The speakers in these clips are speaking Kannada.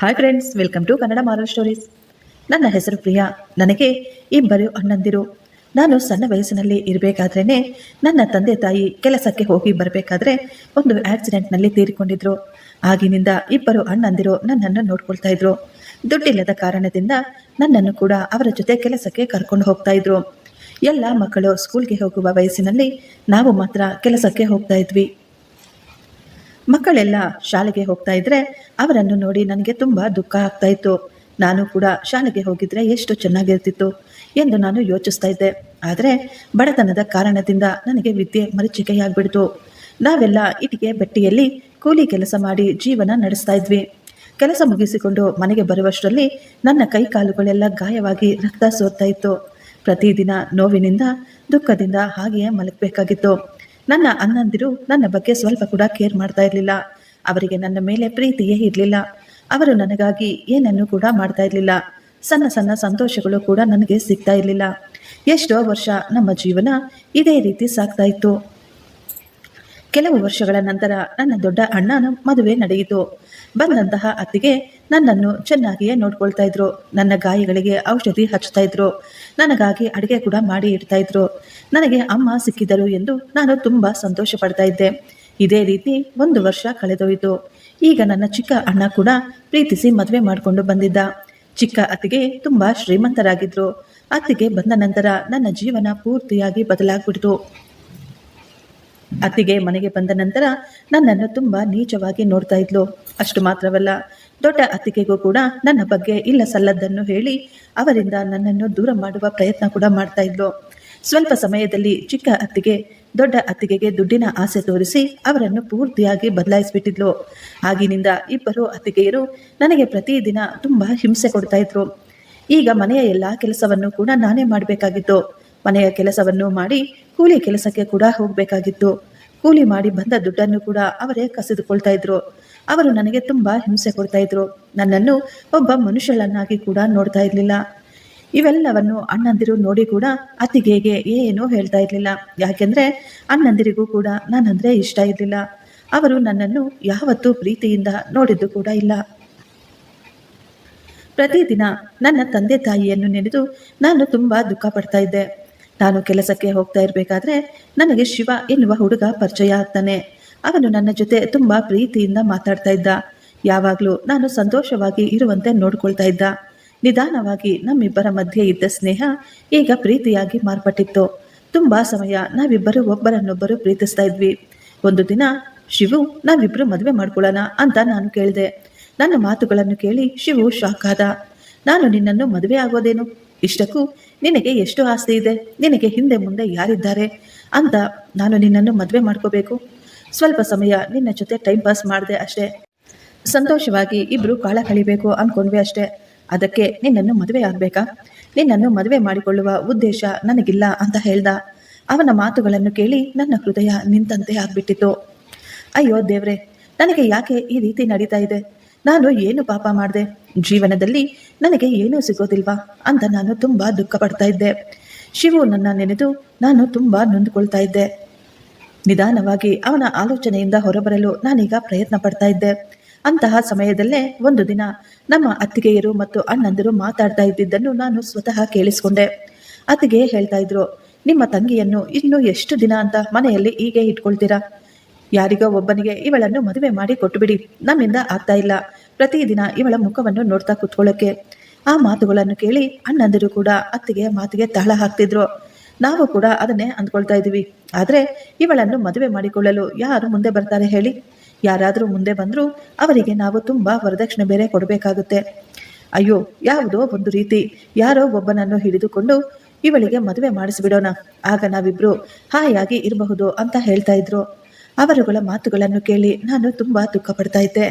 Hi friends welcome to Kannada moral stories ನನ್ನ ಹೆಸರು ಪ್ರಿಯಾ. ನನಗೆ ಇಬ್ಬರು ಅಣ್ಣಂದಿರು. ನಾನು ಸಣ್ಣ ವಯಸ್ಸಿನಲ್ಲಿ ಇರಬೇಕಾದ್ರೇ ನನ್ನ ತಂದೆ ತಾಯಿ ಕೆಲಸಕ್ಕೆ ಹೋಗಿ ಬರಬೇಕಾದ್ರೆ ಒಂದು ಆಕ್ಸಿಡೆಂಟ್ನಲ್ಲಿ ತೀರಿಕೊಂಡಿದ್ರು. ಆಗಿನಿಂದ ಇಬ್ಬರು ಅಣ್ಣಂದಿರು ನನ್ನನ್ನು ನೋಡ್ಕೊಳ್ತಾ ಇದ್ರು. ದುಡ್ಡಿಲ್ಲದ ಕಾರಣದಿಂದ ನನ್ನನ್ನು ಕೂಡ ಅವರ ಜೊತೆ ಕೆಲಸಕ್ಕೆ ಕರ್ಕೊಂಡು ಹೋಗ್ತಾ ಇದ್ರು. ಎಲ್ಲ ಮಕ್ಕಳು ಸ್ಕೂಲ್ಗೆ ಹೋಗುವ ವಯಸ್ಸಿನಲ್ಲಿ ನಾವು ಮಾತ್ರ ಕೆಲಸಕ್ಕೆ ಹೋಗ್ತಾ ಇದ್ವಿ. ಮಕ್ಕಳೆಲ್ಲ ಶಾಲೆಗೆ ಹೋಗ್ತಾ ಇದ್ರೆ ಅವರನ್ನು ನೋಡಿ ನನಗೆ ತುಂಬ ದುಃಖ ಆಗ್ತಾ ಇತ್ತು. ನಾನು ಕೂಡ ಶಾಲೆಗೆ ಹೋಗಿದ್ರೆ ಎಷ್ಟು ಚೆನ್ನಾಗಿರ್ತಿತ್ತು ಎಂದು ನಾನು ಯೋಚಿಸ್ತಾ ಇದ್ದೆ. ಆದರೆ ಬಡತನದ ಕಾರಣದಿಂದ ನನಗೆ ವಿದ್ಯೆ ಮರಿಚಿಕೆಯಾಗ್ಬಿಡ್ತು. ನಾವೆಲ್ಲ ಇಟಿಗೆ ಬೆಟ್ಟಿಯಲ್ಲಿ ಕೂಲಿ ಕೆಲಸ ಮಾಡಿ ಜೀವನ ನಡೆಸ್ತಾ ಇದ್ವಿ. ಕೆಲಸ ಮುಗಿಸಿಕೊಂಡು ಮನೆಗೆ ಬರುವಷ್ಟರಲ್ಲಿ ನನ್ನ ಕೈ ಕಾಲುಗಳೆಲ್ಲ ಗಾಯವಾಗಿ ರಕ್ತ ಸೋರ್ತಾ ಇತ್ತು. ಪ್ರತಿದಿನ ನೋವಿನಿಂದ, ದುಃಖದಿಂದ ಹಾಗೆಯೇ ಮಲಗಬೇಕಾಗಿತ್ತು. ನನ್ನ ಅಣ್ಣಂದಿರು ನನ್ನ ಬಗ್ಗೆ ಸ್ವಲ್ಪ ಕೂಡ ಕೇರ್ ಮಾಡ್ತಾ ಇರಲಿಲ್ಲ. ಅವರಿಗೆ ನನ್ನ ಮೇಲೆ ಪ್ರೀತಿಯೇ ಇರಲಿಲ್ಲ. ಅವರು ನನಗಾಗಿ ಏನನ್ನು ಕೂಡ ಮಾಡ್ತಾ ಇರಲಿಲ್ಲ. ಸಣ್ಣ ಸಣ್ಣ ಸಂತೋಷಗಳು ಕೂಡ ನನಗೆ ಸಿಗ್ತಾ ಇರಲಿಲ್ಲ. ಎಷ್ಟೋ ವರ್ಷ ನಮ್ಮ ಜೀವನ ಇದೇ ರೀತಿ ಸಾಗ್ತಾ ಇತ್ತು. ಕೆಲವು ವರ್ಷಗಳ ನಂತರ ನನ್ನ ದೊಡ್ಡ ಅಣ್ಣನ ಮದುವೆ ನಡೆಯಿತು. ಬಂದಂತಹ ಅತ್ತಿಗೆ ನನ್ನನ್ನು ಚೆನ್ನಾಗಿಯೇ ನೋಡ್ಕೊಳ್ತಾ ಇದ್ರು. ನನ್ನ ಗಾಯಗಳಿಗೆ ಔಷಧಿ ಹಚ್ತಾ ಇದ್ರು. ನನಗಾಗಿ ಅಡುಗೆ ಕೂಡ ಮಾಡಿ ಇಡ್ತಾ ಇದ್ರು. ನನಗೆ ಅಮ್ಮ ಸಿಕ್ಕಿದರು ಎಂದು ನಾನು ತುಂಬಾ ಸಂತೋಷ ಪಡ್ತಾ ಇದ್ದೆ. ಇದೇ ರೀತಿ ಒಂದು ವರ್ಷ ಕಳೆದೋಯಿತು. ಈಗ ನನ್ನ ಚಿಕ್ಕ ಅಣ್ಣ ಕೂಡ ಪ್ರೀತಿಸಿ ಮದುವೆ ಮಾಡಿಕೊಂಡು ಬಂದಿದ್ದ. ಚಿಕ್ಕ ಅತ್ತಿಗೆ ತುಂಬಾ ಶ್ರೀಮಂತರಾಗಿದ್ರು. ಅತ್ತಿಗೆ ಬಂದ ನಂತರ ನನ್ನ ಜೀವನ ಪೂರ್ತಿಯಾಗಿ ಬದಲಾಗ್ಬಿಡ್ತು. ಅತ್ತಿಗೆ ಮನೆಗೆ ಬಂದ ನಂತರ ನನ್ನನ್ನು ತುಂಬ ನೀಚವಾಗಿ ನೋಡ್ತಾ ಇದ್ಲು. ಅಷ್ಟು ಮಾತ್ರವಲ್ಲ, ದೊಡ್ಡ ಅತ್ತಿಗೆಗೂ ಕೂಡ ನನ್ನ ಬಗ್ಗೆ ಇಲ್ಲ ಸಲ್ಲದ್ದನ್ನು ಹೇಳಿ ಅವರಿಂದ ನನ್ನನ್ನು ದೂರ ಮಾಡುವ ಪ್ರಯತ್ನ ಕೂಡ ಮಾಡ್ತಾ ಇದ್ಲು. ಸ್ವಲ್ಪ ಸಮಯದಲ್ಲಿ ಚಿಕ್ಕ ಅತ್ತಿಗೆ, ದೊಡ್ಡ ಅತ್ತಿಗೆಗೆ ದುಡ್ಡಿನ ಆಸೆ ತೋರಿಸಿ ಅವರನ್ನು ಪೂರ್ತಿಯಾಗಿ ಬದಲಾಯಿಸಿಬಿಟ್ಟಿದ್ಲು. ಆಗಿನಿಂದ ಇಬ್ಬರು ಅತ್ತಿಗೆಯರು ನನಗೆ ಪ್ರತಿದಿನ ತುಂಬಾ ಹಿಂಸೆ ಕೊಡ್ತಾ ಇದ್ರು. ಈಗ ಮನೆಯ ಎಲ್ಲಾ ಕೆಲಸವನ್ನು ಕೂಡ ನಾನೇ ಮಾಡಬೇಕಾಗಿತ್ತು. ಮನೆಯ ಕೆಲಸವನ್ನು ಮಾಡಿ ಕೂಲಿ ಕೆಲಸಕ್ಕೆ ಕೂಡ ಹೋಗಬೇಕಾಗಿತ್ತು. ಕೂಲಿ ಮಾಡಿ ಬಂದ ದುಡ್ಡನ್ನು ಕೂಡ ಅವರೇ ಕಸಿದುಕೊಳ್ತಾ ಇದ್ರು. ಅವರು ನನಗೆ ತುಂಬಾ ಹಿಂಸೆ ಕೊಡ್ತಾ ಇದ್ರು. ನನ್ನನ್ನು ಒಬ್ಬ ಮನುಷ್ಯಳನ್ನಾಗಿ ಕೂಡ ನೋಡ್ತಾ ಇರಲಿಲ್ಲ. ಇವೆಲ್ಲವನ್ನು ಅಣ್ಣಂದಿರು ನೋಡಿ ಕೂಡ ಅತ್ತಿಗೆಗೆ ಏನೂ ಹೇಳ್ತಾ ಇರಲಿಲ್ಲ. ಯಾಕೆಂದ್ರೆ ಅಣ್ಣಂದಿರಿಗೂ ಕೂಡ ನಾನಂದ್ರೆ ಇಷ್ಟ ಇರಲಿಲ್ಲ. ಅವರು ನನ್ನನ್ನು ಯಾವತ್ತೂ ಪ್ರೀತಿಯಿಂದ ನೋಡಿದ್ದು ಕೂಡ ಇಲ್ಲ. ಪ್ರತಿದಿನ ನನ್ನ ತಂದೆ ತಾಯಿಯನ್ನು ನೆನೆದು ನಾನು ತುಂಬಾ ದುಃಖ ಪಡ್ತಾ ಇದ್ದೆ. ನಾನು ಕೆಲಸಕ್ಕೆ ಹೋಗ್ತಾ ಇರಬೇಕಾದ್ರೆ ನನಗೆ ಶಿವ ಎನ್ನುವ ಹುಡುಗ ಪರಿಚಯ ಆಗ್ತಾನೆ. ಅವನು ನನ್ನ ಜೊತೆ ತುಂಬಾ ಪ್ರೀತಿಯಿಂದ ಮಾತಾಡ್ತಾ ಇದ್ದ. ಯಾವಾಗಲೂ ನಾನು ಸಂತೋಷವಾಗಿ ಇರುವಂತೆ ನೋಡ್ಕೊಳ್ತಾ ಇದ್ದ. ನಿಧಾನವಾಗಿ ನಮ್ಮಿಬ್ಬರ ಮಧ್ಯೆ ಇದ್ದ ಸ್ನೇಹ ಈಗ ಪ್ರೀತಿಯಾಗಿ ಮಾರ್ಪಟ್ಟಿತ್ತು. ತುಂಬಾ ಸಮಯ ನಾವಿಬ್ಬರು ಒಬ್ಬರನ್ನೊಬ್ಬರು ಪ್ರೀತಿಸ್ತಾ ಇದ್ವಿ. ಒಂದು ದಿನ, ಶಿವು, ನಾವಿಬ್ರು ಮದುವೆ ಮಾಡ್ಕೊಳ್ಳೋಣ ಅಂತ ನಾನು ಕೇಳಿದೆ. ನನ್ನ ಮಾತುಗಳನ್ನು ಕೇಳಿ ಶಿವು ಶಾಕ್ ಆದ. ನಾನು ನಿನ್ನನ್ನು ಮದುವೆ ಆಗೋದೇನು? ಇಷ್ಟಕ್ಕೂ ನಿನಗೆ ಎಷ್ಟು ಆಸ್ತಿ ಇದೆ? ನಿನಗೆ ಹಿಂದೆ ಮುಂದೆ ಯಾರಿದ್ದಾರೆ? ಅಂತ ನಾನು ನಿನ್ನನ್ನು ಮದುವೆ ಮಾಡ್ಕೋಬೇಕು. ಸ್ವಲ್ಪ ಸಮಯ ನಿನ್ನ ಜೊತೆ ಟೈಮ್ ಪಾಸ್ ಮಾಡಿದೆ ಅಷ್ಟೇ. ಸಂತೋಷವಾಗಿ ಇಬ್ಬರು ಕಾಳ ಕಳಿಬೇಕು ಅಂದ್ಕೊಂಡ್ವಿ ಅಷ್ಟೇ. ಅದಕ್ಕೆ ನಿನ್ನನ್ನು ಮದುವೆ ಆಗಬೇಕಾ? ನಿನ್ನನ್ನು ಮದುವೆ ಮಾಡಿಕೊಳ್ಳುವ ಉದ್ದೇಶ ನನಗಿಲ್ಲ ಅಂತ ಹೇಳ್ದ. ಅವನ ಮಾತುಗಳನ್ನು ಕೇಳಿ ನನ್ನ ಹೃದಯ ನಿಂತಂತೆ ಆಗ್ಬಿಟ್ಟಿತ್ತು. ಅಯ್ಯೋ ದೇವ್ರೆ, ನನಗೆ ಯಾಕೆ ಈ ರೀತಿ ನಡೀತಾ ಇದೆ? ನಾನು ಏನು ಪಾಪ ಮಾಡಿದೆ? ಜೀವನದಲ್ಲಿ ನನಗೆ ಏನೂ ಸಿಗೋದಿಲ್ವಾ ಅಂತ ನಾನು ತುಂಬ ದುಃಖ ಪಡ್ತಾ ಇದ್ದೆ. ಶಿವು ನನ್ನ ನೆನೆದು ನಾನು ತುಂಬ ನೊಂದುಕೊಳ್ತಾ ಇದ್ದೆ. ನಿಧಾನವಾಗಿ ಅವನ ಆಲೋಚನೆಯಿಂದ ಹೊರಬರಲು ನಾನೀಗ ಪ್ರಯತ್ನ ಪಡ್ತಾ ಇದ್ದೆ. ಅಂತಹ ಸಮಯದಲ್ಲೇ ಒಂದು ದಿನ ನಮ್ಮ ಅತ್ತಿಗೆಯರು ಮತ್ತು ಅಣ್ಣಂದಿರು ಮಾತಾಡ್ತಾ ಇದ್ದಿದ್ದನ್ನು ನಾನು ಸ್ವತಃ ಕೇಳಿಸ್ಕೊಂಡೆ. ಅತ್ತಿಗೆ ಹೇಳ್ತಾ ಇದ್ರು, ನಿಮ್ಮ ತಂಗಿಯನ್ನು ಇನ್ನು ಎಷ್ಟು ದಿನ ಅಂತ ಮನೆಯಲ್ಲಿ ಹೀಗೆ ಇಟ್ಕೊಳ್ತೀರಾ? ಯಾರಿಗೋ ಒಬ್ಬನಿಗೆ ಇವಳನ್ನು ಮದುವೆ ಮಾಡಿ ಕೊಟ್ಟುಬಿಡಿ. ನಮ್ಮಿಂದ ಆಗ್ತಾ ಇಲ್ಲ. ಪ್ರತಿದಿನ ಇವಳ ಮುಖವನ್ನು ನೋಡ್ತಾ ಕುತ್ಕೊಳ್ಳೋಕೆ. ಆ ಮಾತುಗಳನ್ನು ಕೇಳಿ ಅಣ್ಣಂದಿರು ಕೂಡ ಅತ್ತಿಗೆ ಮಾತಿಗೆ ತಾಳ ಹಾಕ್ತಿದ್ರು. ನಾವು ಕೂಡ ಅದನ್ನೇ ಅಂದ್ಕೊಳ್ತಾ ಇದ್ದೀವಿ. ಆದರೆ ಇವಳನ್ನು ಮದುವೆ ಮಾಡಿಕೊಳ್ಳಲು ಯಾರು ಮುಂದೆ ಬರ್ತಾರೆ ಹೇಳಿ? ಯಾರಾದರೂ ಮುಂದೆ ಬಂದರೂ ಅವರಿಗೆ ನಾವು ತುಂಬ ವರದಕ್ಷಿಣೆ ಬೇರೆ ಕೊಡಬೇಕಾಗುತ್ತೆ. ಅಯ್ಯೋ, ಯಾವುದೋ ಒಂದು ರೀತಿ ಯಾರೋ ಒಬ್ಬನನ್ನು ಹಿಡಿದುಕೊಂಡು ಇವಳಿಗೆ ಮದುವೆ ಮಾಡಿಸಿಬಿಡೋಣ. ಆಗ ನಾವಿಬ್ರು ಹಾಯಾಗಿ ಇರಬಹುದು ಅಂತ ಹೇಳ್ತಾ ಇದ್ರು. ಅವರುಗಳ ಮಾತುಗಳನ್ನು ಕೇಳಿ ನಾನು ತುಂಬ ದುಃಖ ಪಡ್ತಾ ಇದ್ದೆ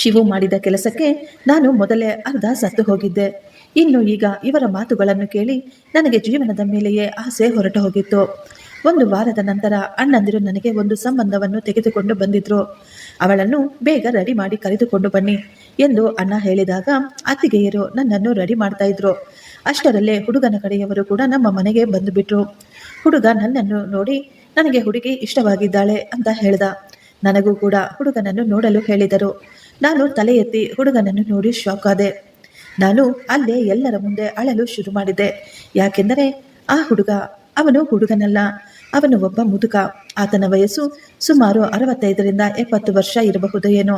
ಶಿವು ಮಾಡಿದ ಕೆಲಸಕ್ಕೆ ನಾನು ಮೊದಲೇ ಅರ್ಧ ಸತ್ತು ಹೋಗಿದ್ದೆ. ಇನ್ನು ಈಗ ಇವರ ಮಾತುಗಳನ್ನು ಕೇಳಿ ನನಗೆ ಜೀವನದ ಮೇಲೆಯೇ ಆಸೆ ಹೊರಟು ಹೋಗಿತ್ತು. ಒಂದು ವಾರದ ನಂತರ ಅಣ್ಣಂದಿರು ನನಗೆ ಒಂದು ಸಂಬಂಧವನ್ನು ತೆಗೆದುಕೊಂಡು ಬಂದಿದ್ರು. ಅವಳನ್ನು ಬೇಗ ರೆಡಿ ಮಾಡಿ ಕರೆದುಕೊಂಡು ಬನ್ನಿ ಎಂದು ಅಣ್ಣ ಹೇಳಿದಾಗ ಅತ್ತಿಗೆಯರು ನನ್ನನ್ನು ರೆಡಿ ಮಾಡ್ತಾ ಇದ್ರು ಅಷ್ಟರಲ್ಲೇ ಹುಡುಗನ ಕಡೆಯವರು ಕೂಡ ನಮ್ಮ ಮನೆಗೆ ಬಂದು ಬಿಟ್ರು ಹುಡುಗ ನನ್ನನ್ನು ನೋಡಿ ನನಗೆ ಹುಡುಗಿ ಇಷ್ಟವಾಗಿದ್ದಾಳೆ ಅಂತ ಹೇಳ್ದ. ನನಗೂ ಕೂಡ ಹುಡುಗನನ್ನು ನೋಡಲು ಹೇಳಿದರು. ನಾನು ತಲೆ ಎತ್ತಿ ಹುಡುಗನನ್ನು ನೋಡಿ ಶಾಕ್ ಆದೆ. ನಾನು ಅಲ್ಲೇ ಎಲ್ಲರ ಮುಂದೆ ಅಳಲು ಶುರು ಮಾಡಿದೆ. ಯಾಕೆಂದರೆ ಆ ಹುಡುಗ ಅವನು ಹುಡುಗನಲ್ಲ. ಅವನು ಒಬ್ಬ ಮುದುಕ. ಆತನ ವಯಸ್ಸು ಸುಮಾರು ಅರವತ್ತೈದರಿಂದ ಎಪ್ಪತ್ತು ವರ್ಷ ಇರಬಹುದು ಏನೋ.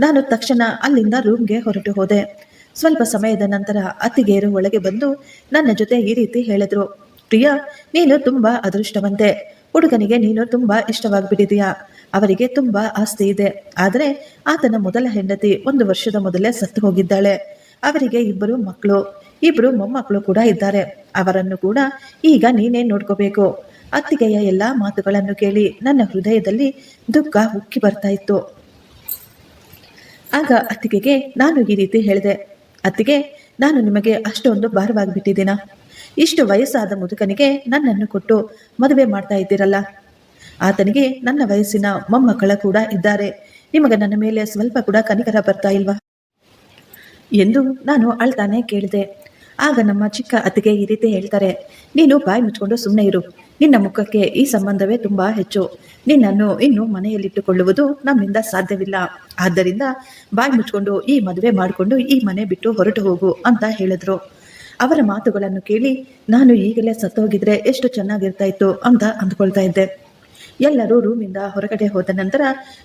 ನಾನು ತಕ್ಷಣ ಅಲ್ಲಿಂದ ರೂಮ್ಗೆ ಹೊರಟು ಹೋದೆ. ಸ್ವಲ್ಪ ಸಮಯದ ನಂತರ ಅತ್ತಿಗೆಯರು ಒಳಗೆ ಬಂದು ನನ್ನ ಜೊತೆ ಈ ರೀತಿ ಹೇಳಿದ್ರು. ಪ್ರಿಯಾ, ನೀನು ತುಂಬಾ ಅದೃಷ್ಟವಂತೆ. ಹುಡುಗನಿಗೆ ನೀನು ತುಂಬಾ ಇಷ್ಟವಾಗಿಬಿಟ್ಟಿದೀಯಾ ಅವರಿಗೆ ತುಂಬಾ ಆಸ್ತಿ ಇದೆ. ಆದರೆ ಆತನ ಮೊದಲ ಹೆಂಡತಿ ಒಂದು ವರ್ಷದ ಮೊದಲೇ ಸತ್ತು ಹೋಗಿದ್ದಾಳೆ. ಅವರಿಗೆ ಇಬ್ಬರು ಮಕ್ಕಳು ಇಬ್ಬರು ಮೊಮ್ಮಕ್ಕಳು ಕೂಡ ಇದ್ದಾರೆ. ಅವರನ್ನು ಕೂಡ ಈಗ ನೀನೇ ನೋಡ್ಕೋಬೇಕು. ಅತ್ತಿಗೆಯ ಎಲ್ಲಾ ಮಾತುಗಳನ್ನು ಕೇಳಿ ನನ್ನ ಹೃದಯದಲ್ಲಿ ದುಃಖ ಉಕ್ಕಿ ಬರ್ತಾ ಇತ್ತು. ಆಗ ಅತ್ತಿಗೆಗೆ, ನಾನು ಈ ರೀತಿ ಹೇಳಿದೆ. ಅತ್ತಿಗೆ, ನಾನು ನಿಮಗೆ ಅಷ್ಟೊಂದು ಭಾರವಾಗಿಬಿಟ್ಟಿದ್ದೀನ? ಇಷ್ಟು ವಯಸ್ಸಾದ ಮುದುಕನಿಗೆ ನನ್ನನ್ನು ಕೊಟ್ಟು ಮದುವೆ ಮಾಡ್ತಾ ಇದ್ದೀರಲ್ಲ? ಆತನಿಗೆ ನನ್ನ ವಯಸ್ಸಿನ ಮೊಮ್ಮಕ್ಕಳ ಕೂಡ ಇದ್ದಾರೆ. ನಿಮಗೆ ನನ್ನ ಮೇಲೆ ಸ್ವಲ್ಪ ಕೂಡ ಕನಿಕರ ಬರ್ತಾ ಇಲ್ವಾ? ಎಂದು ನಾನು ಅಳ್ತಾನೆ ಕೇಳಿದೆ. ಆಗ ನಮ್ಮ ಚಿಕ್ಕ ಅತ್ತಿಗೆ ಈ ರೀತಿ ಹೇಳ್ತಾರೆ. ನೀನು ಬಾಯಿ ಮುಚ್ಕೊಂಡು ಸುಮ್ಮನೆ ಇರು. ನಿನ್ನ ಮುಖಕ್ಕೆ ಈ ಸಂಬಂಧವೇ ತುಂಬಾ ಹೆಚ್ಚು. ನಿನ್ನನ್ನು ಇನ್ನು ಮನೆಯಲ್ಲಿಟ್ಟುಕೊಳ್ಳುವುದು ನಮ್ಮಿಂದ ಸಾಧ್ಯವಿಲ್ಲ. ಆದ್ದರಿಂದ ಬಾಯಿ ಮುಚ್ಕೊಂಡು ಈ ಮದುವೆ ಮಾಡಿಕೊಂಡು ಈ ಮನೆ ಬಿಟ್ಟು ಹೊರಟು ಹೋಗು ಅಂತ ಹೇಳಿದ್ರು. ಅವರ ಮಾತುಗಳನ್ನು ಕೇಳಿ, ನಾನು ಈಗಲೇ ಸತ್ತೋಗಿದ್ರೆ ಎಷ್ಟು ಚೆನ್ನಾಗಿರ್ತಾ ಇತ್ತು ಅಂತ ಅಂದ್ಕೊಳ್ತಾ ಇದ್ದೆ. ಎಲ್ಲರೂ ರೂಮಿಂದ ಹೊರಗಡೆ ಹೋದ ನಂತರ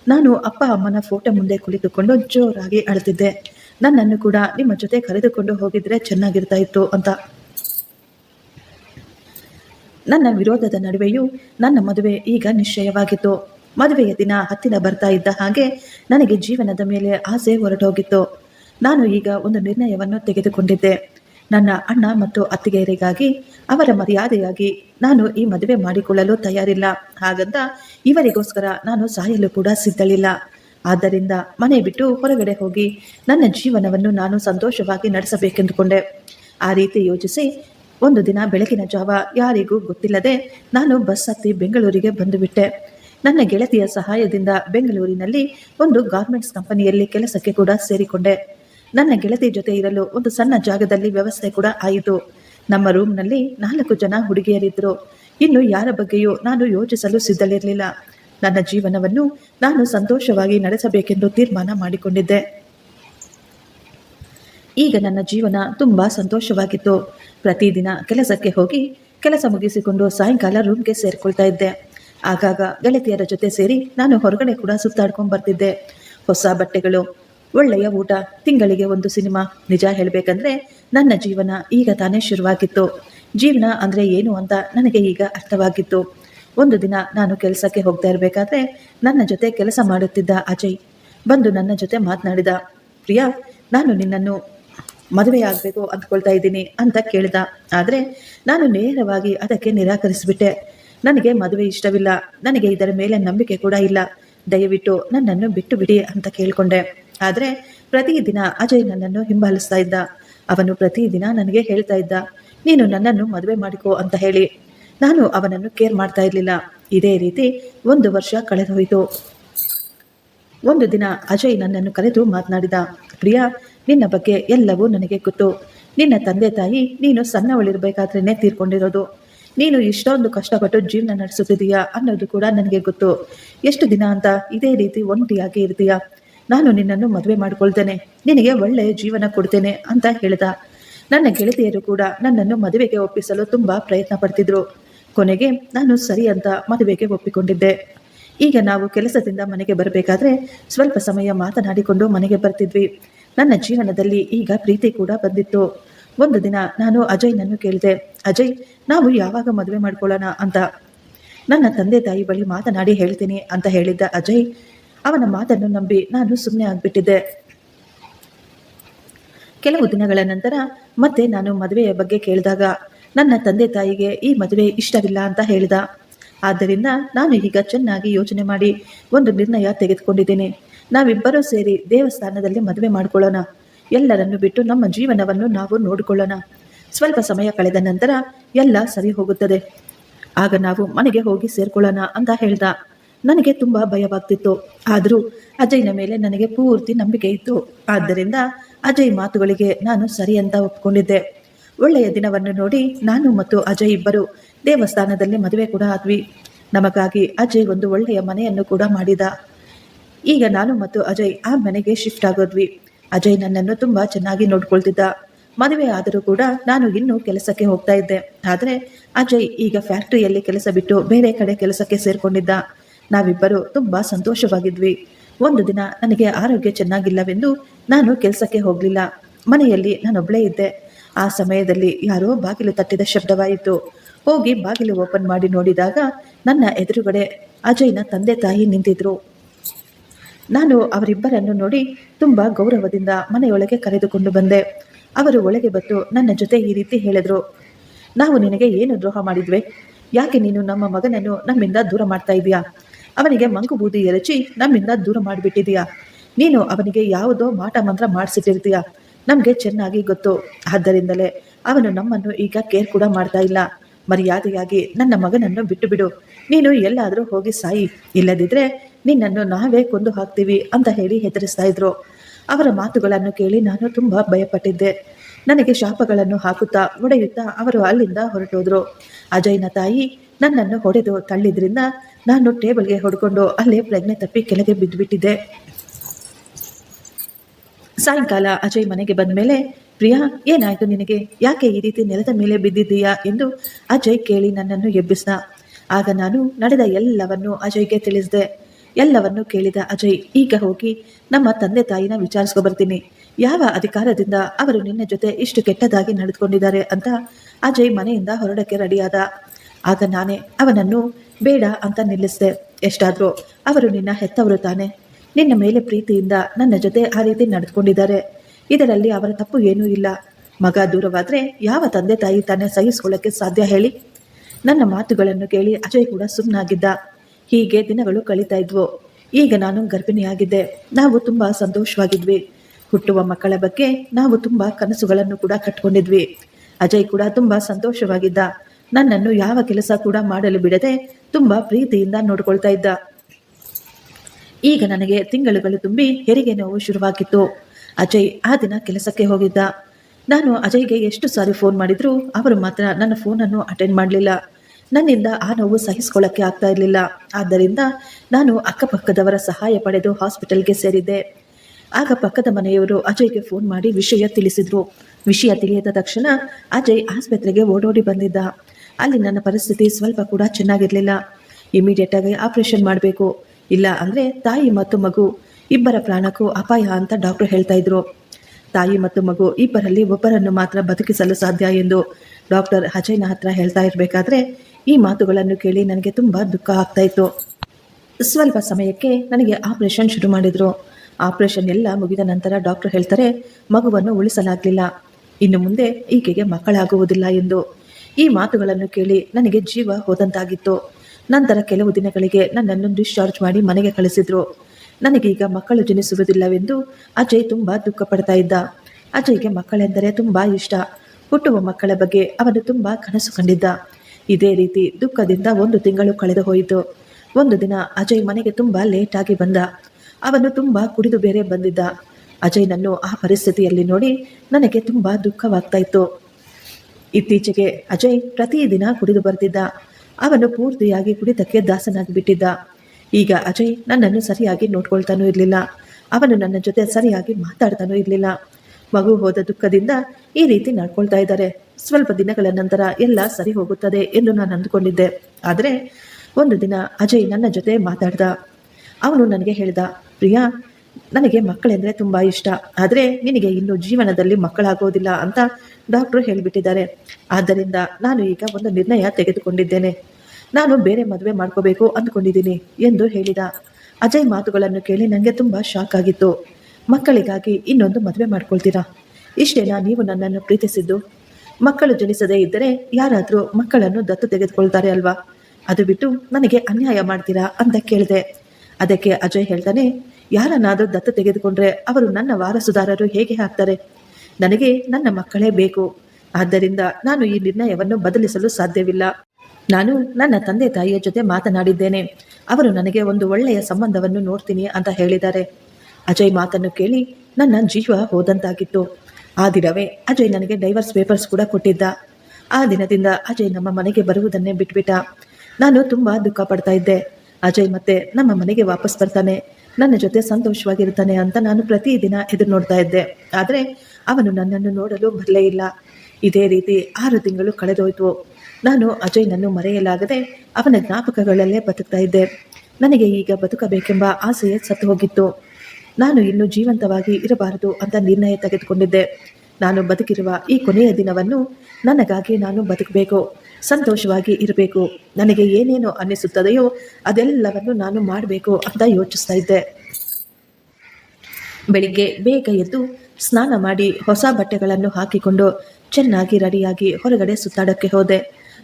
ನಾನು ಅಪ್ಪ ಅಮ್ಮನ ಫೋಟೋ ಮುಂದೆ ಕುಳಿತುಕೊಂಡು ಜೋರಾಗಿ ಅಳ್ತಿದ್ದೆ. ನನ್ನನ್ನು ಕೂಡ ನಿಮ್ಮ ಜೊತೆ ಕರೆದುಕೊಂಡು ಹೋಗಿದ್ರೆ ಚೆನ್ನಾಗಿರ್ತಾ ಇತ್ತು ಅಂತ. ನನ್ನ ವಿರೋಧದ ನಡುವೆಯೂ ನನ್ನ ಮದುವೆ ಈಗ ನಿಶ್ಚಯವಾಗಿತ್ತು. ಮದುವೆಯ ದಿನ ಹತ್ತಿರ ಬರ್ತಾ ಇದ್ದ ಹಾಗೆ ನನಗೆ ಜೀವನದ ಮೇಲೆ ಆಸೆ ಹೊರಟೋಗಿತ್ತು. ನಾನು ಈಗ ಒಂದು ನಿರ್ಣಯವನ್ನು ತೆಗೆದುಕೊಂಡಿದ್ದೆ. ನನ್ನ ಅಣ್ಣ ಮತ್ತು ಅತ್ತಿಗೆಯರಿಗಾಗಿ, ಅವರ ಮರ್ಯಾದೆಯಾಗಿ ನಾನು ಈ ಮದುವೆ ಮಾಡಿಕೊಳ್ಳಲು ತಯಾರಿಲ್ಲ. ಹಾಗಂತ ಇವರಿಗೋಸ್ಕರ ನಾನು ಸಾಯಲು ಕೂಡ ಸಿದ್ಧಳಿಲ್ಲ. ಆದ್ದರಿಂದ ಮನೆ ಬಿಟ್ಟು ಹೊರಗಡೆ ಹೋಗಿ ನನ್ನ ಜೀವನವನ್ನು ನಾನು ಸಂತೋಷವಾಗಿ ನಡೆಸಬೇಕೆಂದುಕೊಂಡೆ. ಆ ರೀತಿ ಯೋಚಿಸಿ ಒಂದು ದಿನ ಬೆಳಗಿನ ಜಾವ ಯಾರಿಗೂ ಗೊತ್ತಿಲ್ಲದೆ ನಾನು ಬಸ್ ಹತ್ತಿ ಬೆಂಗಳೂರಿಗೆ ಬಂದುಬಿಟ್ಟೆ. ನನ್ನ ಗೆಳತಿಯ ಸಹಾಯದಿಂದ ಬೆಂಗಳೂರಿನಲ್ಲಿ ಒಂದು ಗಾರ್ಮೆಂಟ್ಸ್ ಕಂಪನಿಯಲ್ಲಿ ಕೆಲಸಕ್ಕೆ ಕೂಡ ಸೇರಿಕೊಂಡೆ. ನನ್ನ ಗೆಳತಿ ಜೊತೆ ಇರಲು ಒಂದು ಸಣ್ಣ ಜಾಗದಲ್ಲಿ ವ್ಯವಸ್ಥೆ ಕೂಡ ಆಯಿತು. ನಮ್ಮ ರೂಮ್ನಲ್ಲಿ ನಾಲ್ಕು ಜನ ಹುಡುಗಿಯರಿದ್ದರು ಇನ್ನು ಯಾರ ಬಗ್ಗೆಯೂ ನಾನು ಯೋಚಿಸಲು ಸಿದ್ಧಲಿರಲಿಲ್ಲ. ನನ್ನ ಜೀವನವನ್ನು ನಾನು ಸಂತೋಷವಾಗಿ ನಡೆಸಬೇಕೆಂದು ತೀರ್ಮಾನ ಮಾಡಿಕೊಂಡಿದ್ದೆ. ಈಗ ನನ್ನ ಜೀವನ ತುಂಬ ಸಂತೋಷವಾಗಿತ್ತು. ಪ್ರತಿದಿನ ಕೆಲಸಕ್ಕೆ ಹೋಗಿ ಕೆಲಸ ಮುಗಿಸಿಕೊಂಡು ಸಾಯಂಕಾಲ ರೂಮ್ಗೆ ಸೇರಿಕೊಳ್ತಾ ಇದ್ದೆ. ಆಗಾಗ ಗೆಳತಿಯರ ಜೊತೆ ಸೇರಿ ನಾನು ಹೊರಗಡೆ ಕೂಡ ಸುತ್ತಾಡ್ಕೊಂಡು ಬರ್ತಿದ್ದೆ. ಹೊಸ ಬಟ್ಟೆಗಳು ಒಳ್ಳೆಯ ಊಟ, ತಿಂಗಳಿಗೆ ಒಂದು ಸಿನಿಮಾ. ನಿಜ ಹೇಳಬೇಕಂದ್ರೆ ನನ್ನ ಜೀವನ ಈಗ ತಾನೇ ಶುರುವಾಗಿತ್ತು. ಜೀವನ ಅಂದರೆ ಏನು ಅಂತ ನನಗೆ ಈಗ ಅರ್ಥವಾಗಿತ್ತು. ಒಂದು ದಿನ ನಾನು ಕೆಲಸಕ್ಕೆ ಹೋಗ್ತಾ ಇರಬೇಕಾದ್ರೆ ನನ್ನ ಜೊತೆ ಕೆಲಸ ಮಾಡುತ್ತಿದ್ದ ಅಜಯ್ ಬಂದು ನನ್ನ ಜೊತೆ ಮಾತನಾಡಿದ, ಪ್ರಿಯಾ, ನಾನು ನಿನ್ನನ್ನು ಮದುವೆ ಆಗಬೇಕು ಅಂದ್ಕೊಳ್ತಾ ಇದ್ದೀನಿ ಅಂತ ಕೇಳಿದ. ಆದರೆ ನಾನು ನೇರವಾಗಿ ಅದಕ್ಕೆ ನಿರಾಕರಿಸಿಬಿಟ್ಟೆ. ನನಗೆ ಮದುವೆ ಇಷ್ಟವಿಲ್ಲ. ನನಗೆ ಇದರ ಮೇಲೆ ನಂಬಿಕೆ ಕೂಡ ಇಲ್ಲ. ದಯವಿಟ್ಟು ನನ್ನನ್ನು ಬಿಟ್ಟು ಬಿಡಿ ಅಂತ ಕೇಳಿಕೊಂಡೆ. ಆದರೆ ಪ್ರತಿದಿನ ಅಜಯ್ ನನ್ನನ್ನು ಹಿಂಬಾಲಿಸ್ತಾ ಇದ್ದ. ಅವನು ಪ್ರತಿದಿನ ನನಗೆ ಹೇಳ್ತಾ ಇದ್ದ, ನೀನು ನನ್ನನ್ನು ಮದುವೆ ಮಾಡಿಕೋ ಅಂತ ಹೇಳಿ. ನಾನು ಅವನನ್ನು ಕೇರ್ ಮಾಡ್ತಾ ಇರಲಿಲ್ಲ. ಇದೇ ರೀತಿ ಒಂದು ವರ್ಷ ಕಳೆದು ಹೋಯಿತು ಒಂದು ದಿನ ಅಜಯ್ ನನ್ನನ್ನು ಕರೆದು ಮಾತನಾಡಿದ, ಪ್ರಿಯಾ, ನಿನ್ನ ಬಗ್ಗೆ ಎಲ್ಲವೂ ನನಗೆ ಗೊತ್ತು. ನಿನ್ನ ತಂದೆ ತಾಯಿ ನೀನು ಸಣ್ಣವಳಿರಬೇಕಾದ್ರೇ ತೀರ್ಕೊಂಡಿರೋದು. ನೀನು ಇಷ್ಟೊಂದು ಕಷ್ಟಪಟ್ಟು ಜೀವನ ನಡೆಸುತ್ತಿದೀಯಾ ಅನ್ನೋದು ಕೂಡ ನನಗೆ ಗೊತ್ತು. ಎಷ್ಟು ದಿನ ಅಂತ ಇದೇ ರೀತಿ ಒಂಟಿಯಾಗಿ ಇರ್ತೀಯಾ? ನಾನು ನಿನ್ನನ್ನು ಮದುವೆ ಮಾಡಿಕೊಳ್ತೇನೆ. ನಿನಗೆ ಒಳ್ಳೆಯ ಜೀವನ ಕೊಡ್ತೇನೆ ಅಂತ ಹೇಳಿದ. ನನ್ನ ಗೆಳತಿಯರು ಕೂಡ ನನ್ನನ್ನು ಮದುವೆಗೆ ಒಪ್ಪಿಸಲು ತುಂಬ ಪ್ರಯತ್ನ ಪಡ್ತಿದ್ರು. ಕೊನೆಗೆ ನಾನು ಸರಿ ಅಂತ ಮದುವೆಗೆ ಒಪ್ಪಿಕೊಂಡಿದ್ದೆ. ಈಗ ನಾವು ಕೆಲಸದಿಂದ ಮನೆಗೆ ಬರಬೇಕಾದ್ರೆ ಸ್ವಲ್ಪ ಸಮಯ ಮಾತನಾಡಿಕೊಂಡು ಮನೆಗೆ ಬರ್ತಿದ್ವಿ. ನನ್ನ ಜೀವನದಲ್ಲಿ ಈಗ ಪ್ರೀತಿ ಕೂಡ ಬಂದಿತ್ತು. ಒಂದು ದಿನ ನಾನು ಅಜಯ್ನನ್ನು ಕೇಳಿದೆ, ಅಜಯ್, ನಾವು ಯಾವಾಗ ಮದುವೆ ಮಾಡ್ಕೊಳ್ಳೋಣ? ಅಂತ. ನನ್ನ ತಂದೆ ತಾಯಿ ಬಳಿ ಮಾತನಾಡಿ ಹೇಳ್ತೀನಿ ಅಂತ ಹೇಳಿದ್ದ ಅಜಯ್ ಅವನ ಮಾತನ್ನು ನಂಬಿ ನಾನು ಸುಮ್ಮನೆ ಆಗ್ಬಿಟ್ಟಿದ್ದೆ. ಕೆಲವು ದಿನಗಳ ನಂತರ ಮತ್ತೆ ನಾನು ಮದುವೆಯ ಬಗ್ಗೆ ಕೇಳಿದಾಗ, ನನ್ನ ತಂದೆ ತಾಯಿಗೆ ಈ ಮದುವೆ ಇಷ್ಟವಿಲ್ಲ ಅಂತ ಹೇಳಿದ. ಆದ್ದರಿಂದ ನಾನು ಈಗ ಚೆನ್ನಾಗಿ ಯೋಚನೆ ಮಾಡಿ ಒಂದು ನಿರ್ಣಯ ತೆಗೆದುಕೊಂಡಿದ್ದೇನೆ. ನಾವಿಬ್ಬರೂ ಸೇರಿ ದೇವಸ್ಥಾನದಲ್ಲಿ ಮದುವೆ ಮಾಡಿಕೊಳ್ಳೋಣ. ಎಲ್ಲರನ್ನು ಬಿಟ್ಟು ನಮ್ಮ ಜೀವನವನ್ನು ನಾವು ನೋಡಿಕೊಳ್ಳೋಣ. ಸ್ವಲ್ಪ ಸಮಯ ಕಳೆದ ನಂತರ ಎಲ್ಲ ಸರಿ ಹೋಗುತ್ತದೆ. ಆಗ ನಾವು ಮನೆಗೆ ಹೋಗಿ ಸೇರ್ಕೊಳ್ಳೋಣ ಅಂತ ಹೇಳ್ದ. ನನಗೆ ತುಂಬ ಭಯವಾಗ್ತಿತ್ತು. ಆದರೂ ಅಜಯ್ನ ಮೇಲೆ ನನಗೆ ಪೂರ್ತಿ ನಂಬಿಕೆ ಇತ್ತು. ಆದ್ದರಿಂದ ಅಜಯ್ ಮಾತುಗಳಿಗೆ ನಾನು ಸರಿ ಅಂತ ಒಪ್ಕೊಂಡಿದ್ದೆ. ಒಳ್ಳೆಯ ದಿನವನ್ನು ನೋಡಿ ನಾನು ಮತ್ತು ಅಜಯ್ ಇಬ್ಬರು ದೇವಸ್ಥಾನದಲ್ಲಿ ಮದುವೆ ಕೂಡ ಆದ್ವಿ. ನಮಗಾಗಿ ಅಜಯ್ ಒಂದು ಒಳ್ಳೆಯ ಮನೆಯನ್ನು ಕೂಡ ಮಾಡಿದ. ಈಗ ನಾನು ಮತ್ತು ಅಜಯ್ ಆ ಮನೆಗೆ ಶಿಫ್ಟ್ ಆಗೋದ್ವಿ. ಅಜಯ್ ನನ್ನನ್ನು ತುಂಬ ಚೆನ್ನಾಗಿ ನೋಡ್ಕೊಳ್ತಿದ್ದ. ಮದುವೆ ಆದರೂ ಕೂಡ ನಾನು ಇನ್ನೂ ಕೆಲಸಕ್ಕೆ ಹೋಗ್ತಾ ಇದ್ದೆ. ಆದರೆ ಅಜಯ್ ಈಗ ಫ್ಯಾಕ್ಟರಿಯಲ್ಲಿ ಕೆಲಸ ಬಿಟ್ಟು ಬೇರೆ ಕಡೆ ಕೆಲಸಕ್ಕೆ ಸೇರ್ಕೊಂಡಿದ್ದ. ನಾವಿಬ್ಬರು ತುಂಬ ಸಂತೋಷವಾಗಿದ್ವಿ. ಒಂದು ದಿನ ನನಗೆ ಆರೋಗ್ಯ ಚೆನ್ನಾಗಿಲ್ಲವೆಂದು ನಾನು ಕೆಲಸಕ್ಕೆ ಹೋಗಲಿಲ್ಲ. ಮನೆಯಲ್ಲಿ ನಾನೊಬ್ಬಳೇ ಇದ್ದೆ. ಆ ಸಮಯದಲ್ಲಿ ಯಾರೋ ಬಾಗಿಲು ತಟ್ಟಿದ ಶಬ್ದವಾಯಿತು. ಹೋಗಿ ಬಾಗಿಲು ಓಪನ್ ಮಾಡಿ ನೋಡಿದಾಗ ನನ್ನ ಎದುರುಗಡೆ ಅಜಯ್ನ ತಂದೆ ತಾಯಿ ನಿಂತಿದ್ರು. ನಾನು ಅವರಿಬ್ಬರನ್ನು ನೋಡಿ ತುಂಬ ಗೌರವದಿಂದ ಮನೆಯೊಳಗೆ ಕರೆದುಕೊಂಡು ಬಂದೆ. ಅವರು ಒಳಗೆ ಬಂದು ನನ್ನ ಜೊತೆ ಈ ರೀತಿ ಹೇಳಿದ್ರು. ನಾವು ನಿನಗೆ ಏನು ದ್ರೋಹ ಮಾಡಿದ್ವೆ? ಯಾಕೆ ನೀನು ನಮ್ಮ ಮಗನನ್ನು ನಮ್ಮಿಂದ ದೂರ ಮಾಡ್ತಾ ಇದೀಯಾ? ಅವನಿಗೆ ಮಂಕು ಬೂದಿ ಎರಚಿ, ನಮ್ಮಿಂದ ದೂರ ಮಾಡಿಬಿಟ್ಟಿದೀಯಾ. ನೀನು ಅವನಿಗೆ ಯಾವುದೋ ಮಾಟ ಮಂತ್ರ ಮಾಡಿಸಿಟ್ಟಿರ್ತೀಯ. ನಮಗೆ ಚೆನ್ನಾಗಿ ಗೊತ್ತು. ಆದ್ದರಿಂದಲೇ ಅವನು ನಮ್ಮನ್ನು ಈಗ ಕೇರ್ ಕೂಡ ಮಾಡ್ತಾ ಇಲ್ಲ. ಮರ್ಯಾದೆಯಾಗಿ ನನ್ನ ಮಗನನ್ನು ಬಿಟ್ಟು ಬಿಡು ನೀನು ಎಲ್ಲಾದರೂ ಹೋಗಿ ಸಾಯಿ. ಇಲ್ಲದಿದ್ರೆ ನಿನ್ನನ್ನು ನಾವೇ ಕೊಂದು ಹಾಕ್ತೀವಿ ಅಂತ ಹೇಳಿ ಹೆದರಿಸ್ತಾ ಇದ್ರು. ಅವರ ಮಾತುಗಳನ್ನು ಕೇಳಿ ನಾನು ತುಂಬಾ ಭಯಪಟ್ಟಿದ್ದೆ. ನನಗೆ ಶಾಪಗಳನ್ನು ಹಾಕುತ್ತಾ ಒಡೆಯುತ್ತಾ ಅವರು ಅಲ್ಲಿಂದ ಹೊರಟೋದ್ರು. ಅಜಯ್ನ ತಾಯಿ ನನ್ನನ್ನು ಹೊಡೆದು ತಳ್ಳಿದ್ರಿಂದ ನಾನು ಟೇಬಲ್ಗೆ ಹೊಡ್ಕೊಂಡು ಅಲ್ಲೇ ಪ್ರಜ್ಞೆ ತಪ್ಪಿ ಕೆಳಗೆ ಬಿದ್ದುಬಿಟ್ಟಿದ್ದೆ. ಸಾಯಂಕಾಲ ಅಜಯ್ ಮನೆಗೆ ಬಂದ ಮೇಲೆ ಪ್ರಿಯಾ, ಏನಾಯಿತು ನಿನಗೆ? ಯಾಕೆ ಈ ರೀತಿ ನೆಲದ ಮೇಲೆ ಬಿದ್ದಿದ್ದೀಯಾ? ಎಂದು ಅಜಯ್ ಕೇಳಿ ನನ್ನನ್ನು ಎಬ್ಬಿಸ್ದ. ಆಗ ನಾನು ನಡೆದ ಎಲ್ಲವನ್ನು ಅಜಯ್ಗೆ ತಿಳಿಸಿದೆ. ಎಲ್ಲವನ್ನು ಕೇಳಿದ ಅಜಯ್, ಈಗ ಹೋಗಿ ನಮ್ಮ ತಂದೆ ತಾಯಿನ ವಿಚಾರಿಸ್ಕೊ ಬರ್ತೀನಿ. ಯಾವ ಅಧಿಕಾರದಿಂದ ಅವರು ನಿನ್ನ ಜೊತೆ ಇಷ್ಟು ಕೆಟ್ಟದಾಗಿ ನಡೆದುಕೊಂಡಿದ್ದಾರೆ? ಅಂತ ಅಜಯ್ ಮನೆಯಿಂದ ಹೊರಡಕ್ಕೆ ರೆಡಿಯಾದ. ಆಗ ನಾನೇ, ಅವನನ್ನು ಬೇಡ ಅಂತ ನಿಲ್ಲಿಸಿದೆ. ಎಷ್ಟಾದರೂ ಅವರು ನಿನ್ನ ಹೆತ್ತವರು ತಾನೆ. ನಿನ್ನ ಮೇಲೆ ಪ್ರೀತಿಯಿಂದ ನನ್ನ ಜೊತೆ ಆ ರೀತಿ ನಡೆದುಕೊಂಡಿದ್ದಾರೆ. ಇದರಲ್ಲಿ ಅವರ ತಪ್ಪು ಏನೂ ಇಲ್ಲ. ಮಗ ದೂರವಾದರೆ ಯಾವ ತಂದೆ ತಾಯಿ ತಾನೇ ಸಹಿಸಿಕೊಳ್ಳಕ್ಕೆ ಸಾಧ್ಯ ಹೇಳಿ? ನನ್ನ ಮಾತುಗಳನ್ನು ಕೇಳಿ ಅಜಯ್ ಕೂಡ ಸುಮ್ಮನಾಗಿದ್ದ ಹೀಗೆ ದಿನಗಳು ಕಳೀತಾ ಇದ್ವು. ಈಗ ನಾನು ಗರ್ಭಿಣಿಯಾಗಿದ್ದೆ. ನಾವು ತುಂಬ ಸಂತೋಷವಾಗಿದ್ವಿ. ಹುಟ್ಟುವ ಮಕ್ಕಳ ಬಗ್ಗೆ ನಾವು ತುಂಬ ಕನಸುಗಳನ್ನು ಕೂಡ ಕಟ್ಕೊಂಡಿದ್ವಿ. ಅಜಯ್ ಕೂಡ ತುಂಬ ಸಂತೋಷವಾಗಿದ್ದ. ನನ್ನನ್ನು ಯಾವ ಕೆಲಸ ಕೂಡ ಮಾಡಲು ಬಿಡದೆ ತುಂಬಾ ಪ್ರೀತಿಯಿಂದ ನೋಡಿಕೊಳ್ತಾ ಇದ್ದ. ಈಗ ನನಗೆ ತಿಂಗಳುಗಳು ತುಂಬಿ ಹೆರಿಗೆ ನೋವು ಶುರುವಾಗಿತ್ತು. ಅಜಯ್ ಆ ದಿನ ಕೆಲಸಕ್ಕೆ ಹೋಗಿದ್ದ. ನಾನು ಅಜಯ್ಗೆ ಎಷ್ಟು ಸಾರಿ ಫೋನ್ ಮಾಡಿದ್ರು ಅವರು ಮಾತ್ರ ನನ್ನ ಫೋನನ್ನು ಅಟೆಂಡ್ ಮಾಡಲಿಲ್ಲ. ನನ್ನಿಂದ ಆ ನೋವು ಸಹಿಸ್ಕೊಳ್ಳಕ್ಕೆ ಆಗ್ತಾ ಇರಲಿಲ್ಲ. ಆದ್ದರಿಂದ ನಾನು ಅಕ್ಕಪಕ್ಕದವರ ಸಹಾಯ ಪಡೆದು ಹಾಸ್ಪಿಟಲ್ಗೆ ಸೇರಿದ್ದೆ. ಆಗ ಪಕ್ಕದ ಮನೆಯವರು ಅಜಯ್ಗೆ ಫೋನ್ ಮಾಡಿ ವಿಷಯ ತಿಳಿಸಿದ್ರು. ವಿಷಯ ತಿಳಿಯದ ತಕ್ಷಣ ಅಜಯ್ ಆಸ್ಪತ್ರೆಗೆ ಓಡೋಡಿ ಬಂದಿದ್ದ. ಅಲ್ಲಿ ನನ್ನ ಪರಿಸ್ಥಿತಿ ಸ್ವಲ್ಪ ಕೂಡ ಚೆನ್ನಾಗಿರಲಿಲ್ಲ. ಇಮಿಡಿಯೇಟ್ ಆಗಿ ಆಪರೇಷನ್ ಮಾಡಬೇಕು. ಇಲ್ಲ ಅಂದ್ರೆ ತಾಯಿ ಮತ್ತು ಮಗು ಇಬ್ಬರ ಪ್ರಾಣಕ್ಕೂ ಅಪಾಯ ಅಂತ ಡಾಕ್ಟರ್ ಹೇಳ್ತಾ ಇದ್ರು. ತಾಯಿ ಮತ್ತು ಮಗು ಇಬ್ಬರಲ್ಲಿ ಒಬ್ಬರನ್ನು ಮಾತ್ರ ಬದುಕಿಸಲು ಸಾಧ್ಯ ಎಂದು ಡಾಕ್ಟರ್ ಅಜಯ್ನ ಹತ್ರ ಹೇಳ್ತಾ ಇರಬೇಕಾದ್ರೆ ಈ ಮಾತುಗಳನ್ನು ಕೇಳಿ ನನಗೆ ತುಂಬಾ ದುಃಖ ಆಗ್ತಾ ಇತ್ತು. ಸ್ವಲ್ಪ ಸಮಯಕ್ಕೆ ನನಗೆ ಆಪರೇಷನ್ ಶುರು ಮಾಡಿದ್ರು. ಆಪರೇಷನ್ ಎಲ್ಲ ಮುಗಿದ ನಂತರ ಡಾಕ್ಟರ್ ಹೇಳ್ತಾರೆ, ಮಗುವನ್ನು ಉಳಿಸಲಾಗಲಿಲ್ಲ. ಇನ್ನು ಮುಂದೆ ಈಕೆಗೆ ಮಕ್ಕಳಾಗುವುದಿಲ್ಲ ಎಂದು. ಈ ಮಾತುಗಳನ್ನು ಕೇಳಿ ನನಗೆ ಜೀವ ಹೋದಂತಾಗಿತ್ತು. ನಂತರ ಕೆಲವು ದಿನಗಳಿಗೆ ನನ್ನನ್ನು ಡಿಸ್ಚಾರ್ಜ್ ಮಾಡಿ ಮನೆಗೆ ಕಳಿಸಿದ್ರು. ನನಗೀಗ ಮಕ್ಕಳು ಜನಿಸುವುದಿಲ್ಲವೆಂದು ಅಜಯ್ ತುಂಬ ದುಃಖ ಪಡ್ತಾ ಇದ್ದ. ಅಜಯ್ಗೆ ಮಕ್ಕಳೆಂದರೆ ತುಂಬ ಇಷ್ಟ. ಹುಟ್ಟುವ ಮಕ್ಕಳ ಬಗ್ಗೆ ಅವನು ತುಂಬ ಕನಸು ಕಂಡಿದ್ದ. ಇದೇ ರೀತಿ ದುಃಖದಿಂದ ಒಂದು ತಿಂಗಳು ಕಳೆದು ಹೋಯಿತು. ಒಂದು ದಿನ ಅಜಯ್ ಮನೆಗೆ ತುಂಬ ಲೇಟಾಗಿ ಬಂದ. ಅವನು ತುಂಬ ಕುಡಿದು ಬೇರೆ ಬಂದಿದ್ದ. ಅಜಯ್ನನ್ನು ಆ ಪರಿಸ್ಥಿತಿಯಲ್ಲಿ ನೋಡಿ ನನಗೆ ತುಂಬ ದುಃಖವಾಗ್ತಾ ಇತ್ತು. ಇತ್ತೀಚೆಗೆ ಅಜಯ್ ಪ್ರತಿದಿನ ಕುಡಿದು ಬರ್ತಿದ್ದ. ಅವನು ಪೂರ್ತಿಯಾಗಿ ಕುಡಿತಕ್ಕೆ ದಾಸನಾಗಿ ಬಿಟ್ಟಿದ್ದ ಈಗ ಅಜಯ್ ನನ್ನನ್ನು ಸರಿಯಾಗಿ ನೋಡ್ಕೊಳ್ತಾನೂ ಇರಲಿಲ್ಲ. ಅವನು ನನ್ನ ಜೊತೆ ಸರಿಯಾಗಿ ಮಾತಾಡ್ತಾನೂ ಇರಲಿಲ್ಲ. ಮಗು ಹೋದ ದುಃಖದಿಂದ ಈ ರೀತಿ ನಡ್ಕೊಳ್ತಾ ಇದ್ದಾರೆ. ಸ್ವಲ್ಪ ದಿನಗಳ ನಂತರ ಎಲ್ಲ ಸರಿ ಹೋಗುತ್ತದೆ ಎಂದು ನಾನು ಅಂದುಕೊಂಡಿದ್ದೆ. ಆದರೆ ಒಂದು ದಿನ ಅಜಯ್ ನನ್ನ ಜೊತೆ ಮಾತಾಡ್ದ. ಅವನು ನನಗೆ ಹೇಳಿದ, ಪ್ರಿಯಾ ನನಗೆ ಮಕ್ಕಳೆಂದರೆ ತುಂಬ ಇಷ್ಟ. ಆದರೆ ನಿನಗೆ ಇನ್ನು ಜೀವನದಲ್ಲಿ ಮಕ್ಕಳಾಗೋದಿಲ್ಲ ಅಂತ ಡಾಕ್ಟ್ರು ಹೇಳಿಬಿಟ್ಟಿದ್ದಾರೆ. ಆದ್ದರಿಂದ ನಾನು ಈಗ ಒಂದು ನಿರ್ಣಯ ತೆಗೆದುಕೊಂಡಿದ್ದೇನೆ. ನಾನು ಬೇರೆ ಮದುವೆ ಮಾಡ್ಕೋಬೇಕು ಅಂದ್ಕೊಂಡಿದ್ದೀನಿ ಎಂದು ಹೇಳಿದ. ಅಜಯ್ ಮಾತುಗಳನ್ನು ಕೇಳಿ ನನಗೆ ತುಂಬ ಶಾಕ್ ಆಗಿತ್ತು. ಮಕ್ಕಳಿಗಾಗಿ ಇನ್ನೊಂದು ಮದುವೆ ಮಾಡ್ಕೊಳ್ತೀರಾ? ಇಷ್ಟೇನಾ ನೀವು ನನ್ನನ್ನು ಪ್ರೀತಿಸಿದ್ದು. ಮಕ್ಕಳು ಜನಿಸದೇ ಇದ್ದರೆ ಯಾರಾದರೂ ಮಕ್ಕಳನ್ನು ದತ್ತು ತೆಗೆದುಕೊಳ್ತಾರೆ ಅಲ್ವಾ? ಅದು ಬಿಟ್ಟು ನನಗೆ ಅನ್ಯಾಯ ಮಾಡ್ತೀರಾ ಅಂತ ಕೇಳಿದೆ. ಅದಕ್ಕೆ ಅಜಯ್ ಹೇಳ್ತಾನೆ ಯಾರನ್ನಾದರೂ ದತ್ತು ತೆಗೆದುಕೊಂಡ್ರೆ ಅವರು ನನ್ನ ವಾರಸುದಾರರು ಹೇಗೆ ಹಾಕ್ತಾರೆ ನನಗೆ ನನ್ನ ಮಕ್ಕಳೇ ಬೇಕು. ಆದ್ದರಿಂದ ನಾನು ಈ ನಿರ್ಣಯವನ್ನು ಬದಲಿಸಲು ಸಾಧ್ಯವಿಲ್ಲ. ನಾನು ನನ್ನ ತಂದೆ ತಾಯಿಯ ಜೊತೆ ಮಾತನಾಡಿದ್ದೇನೆ. ಅವರು ನನಗೆ ಒಂದು ಒಳ್ಳೆಯ ಸಂಬಂಧವನ್ನು ನೋಡ್ತೀನಿ ಅಂತ ಹೇಳಿದ್ದಾರೆ. ಅಜಯ್ ಮಾತನ್ನು ಕೇಳಿ ನನ್ನ ಜೀವ ಹೋದಂತಾಗಿತ್ತು. ಆ ದಿನವೇ ಅಜಯ್ ನನಗೆ ಡೈವರ್ಸ್ ಪೇಪರ್ಸ್ ಕೂಡ ಕೊಟ್ಟಿದ್ದ. ಆ ದಿನದಿಂದ ಅಜಯ್ ನಮ್ಮ ಮನೆಗೆ ಬರುವುದನ್ನೇ ಬಿಟ್ಬಿಟ್ಟ. ನಾನು ತುಂಬಾ ದುಃಖ ಪಡ್ತಾ ಇದ್ದೆ. ಅಜಯ್ ಮತ್ತೆ ನಮ್ಮ ಮನೆಗೆ ವಾಪಸ್ ಬರ್ತಾನೆ. ನನ್ನ ಜೊತೆ ಸಂತೋಷವಾಗಿರ್ತಾನೆ ಅಂತ ನಾನು ಪ್ರತಿದಿನ ಎದುರು ನೋಡ್ತಾ ಇದ್ದೆ. ಆದರೆ ಅವನು ನನ್ನನ್ನು ನೋಡಲು ಬರಲೇ ಇಲ್ಲ. ಇದೇ ರೀತಿ ಆರು ತಿಂಗಳು ಕಳೆದೋಯ್ತು. ನಾನು ಅಜಯ್ನನ್ನು ಮರೆಯಲಾಗದೆ ಅವನ ಜ್ಞಾಪಕಗಳಲ್ಲೇ ಬದುಕ್ತಾ ಇದ್ದೆ. ನನಗೆ ಈಗ ಬದುಕಬೇಕೆಂಬ ಆಸೆಯೇ ಸತ್ತು ಹೋಗಿತ್ತು. ನಾನು ಇನ್ನು ಜೀವಂತವಾಗಿ ಇರಬಾರದು ಅಂತ ನಿರ್ಣಯ ತೆಗೆದುಕೊಂಡಿದ್ದೆ. ನಾನು ಬದುಕಿರುವ ಈ ಕೊನೆಯ ದಿನವನ್ನು ನನಗಾಗಿ ನಾನು ಬದುಕಬೇಕು. ಸಂತೋಷವಾಗಿ ಇರಬೇಕು. ನನಗೆ ಏನೇನು ಅನ್ನಿಸುತ್ತದೆಯೋ ಅದೆಲ್ಲವನ್ನು ನಾನು ಮಾಡಬೇಕು ಅಂತ ಯೋಚಿಸ್ತಾ ಇದ್ದೆ. ಬೆಳಿಗ್ಗೆ ಬೇಗ ಎದ್ದು ಸ್ನಾನ ಮಾಡಿ ಹೊಸ ಬಟ್ಟೆಗಳನ್ನು ಹಾಕಿಕೊಂಡು ಚೆನ್ನಾಗಿ ರೆಡಿಯಾಗಿ ಹೊರಗಡೆ ಸುತ್ತಾಡೋಕ್ಕೆ ಹೋದೆ.